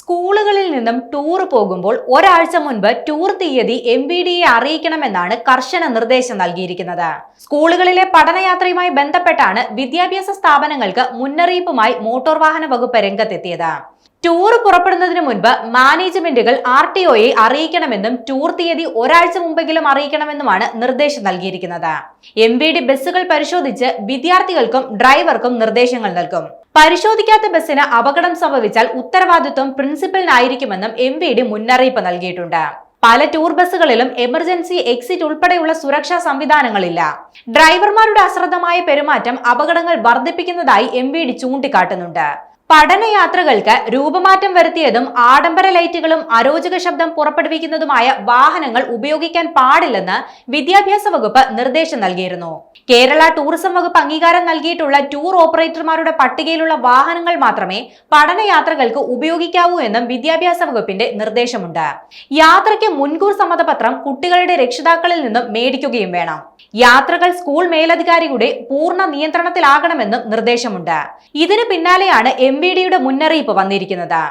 സ്കൂളുകളിൽ നിന്നും ടൂർ പോകുമ്പോൾ ഒരാഴ്ച മുൻപ് ടൂർ തീയതി എം വി ഡിയെ അറിയിക്കണമെന്നാണ് കർശന നിർദ്ദേശം നൽകിയിരിക്കുന്നത്. സ്കൂളുകളിലെ പഠനയാത്രയുമായി ബന്ധപ്പെട്ടാണ് വിദ്യാഭ്യാസ സ്ഥാപനങ്ങൾക്ക് മുന്നറിയിപ്പുമായി മോട്ടോർ വാഹന വകുപ്പ് രംഗത്തെത്തിയത്. ടൂർ പുറപ്പെടുന്നതിന് മുൻപ് മാനേജ്മെന്റുകൾ ആർ ടി ഒയെ അറിയിക്കണമെന്നും ടൂർ തീയതി ഒരാഴ്ച മുമ്പെങ്കിലും അറിയിക്കണമെന്നുമാണ് നിർദ്ദേശം നൽകിയിരിക്കുന്നത്. എം ബി ഡി ബസ്സുകൾ പരിശോധിച്ച് വിദ്യാർത്ഥികൾക്കും ഡ്രൈവർക്കും നിർദ്ദേശങ്ങൾ നൽകും. പരിശോധിക്കാത്ത ബസ്സിന് അപകടം സംഭവിച്ചാൽ ഉത്തരവാദിത്വം പ്രിൻസിപ്പലിനായിരിക്കുമെന്നും എം വി ഡി മുന്നറിയിപ്പ് നൽകിയിട്ടുണ്ട്. പല ടൂർ ബസ്സുകളിലും എമർജൻസി എക്സിറ്റ് ഉൾപ്പെടെയുള്ള സുരക്ഷാ സംവിധാനങ്ങളില്ല. ഡ്രൈവർമാരുടെ അശ്രദ്ധമായ പെരുമാറ്റം അപകടങ്ങൾ വർദ്ധിപ്പിക്കുന്നതായി എം വി ഡി ചൂണ്ടിക്കാട്ടുന്നുണ്ട്. പഠനയാത്രകൾക്ക് രൂപമാറ്റം വരുത്തിയതും ആഡംബര ലൈറ്റുകളും അരോചക ശബ്ദം പുറപ്പെടുവിക്കുന്നതുമായ വാഹനങ്ങൾ ഉപയോഗിക്കാൻ പാടില്ലെന്ന് വിദ്യാഭ്യാസ വകുപ്പ് നിർദ്ദേശം നൽകിയിരുന്നു. കേരള ടൂറിസം വകുപ്പ് അംഗീകാരം നൽകിയിട്ടുള്ള ടൂർ ഓപ്പറേറ്റർമാരുടെ പട്ടികയിലുള്ള വാഹനങ്ങൾ മാത്രമേ പഠനയാത്രകൾക്ക് ഉപയോഗിക്കാവൂ എന്നും വിദ്യാഭ്യാസ വകുപ്പിന്റെ നിർദ്ദേശമുണ്ട്. യാത്രയ്ക്ക് മുൻകൂർ സമ്മതപത്രം കുട്ടികളുടെ രക്ഷിതാക്കളിൽ നിന്നും മേടിക്കുകയും വേണം. യാത്രകൾ സ്കൂൾ മേലധികാരിയുടെ പൂർണ നിയന്ത്രണത്തിലാകണമെന്നും നിർദ്ദേശമുണ്ട്. ഇതിന് പിന്നാലെയാണ് എം വി ഡിയുടെ മുന്നറിയിപ്പ് വന്നിരിക്കുന്നത്.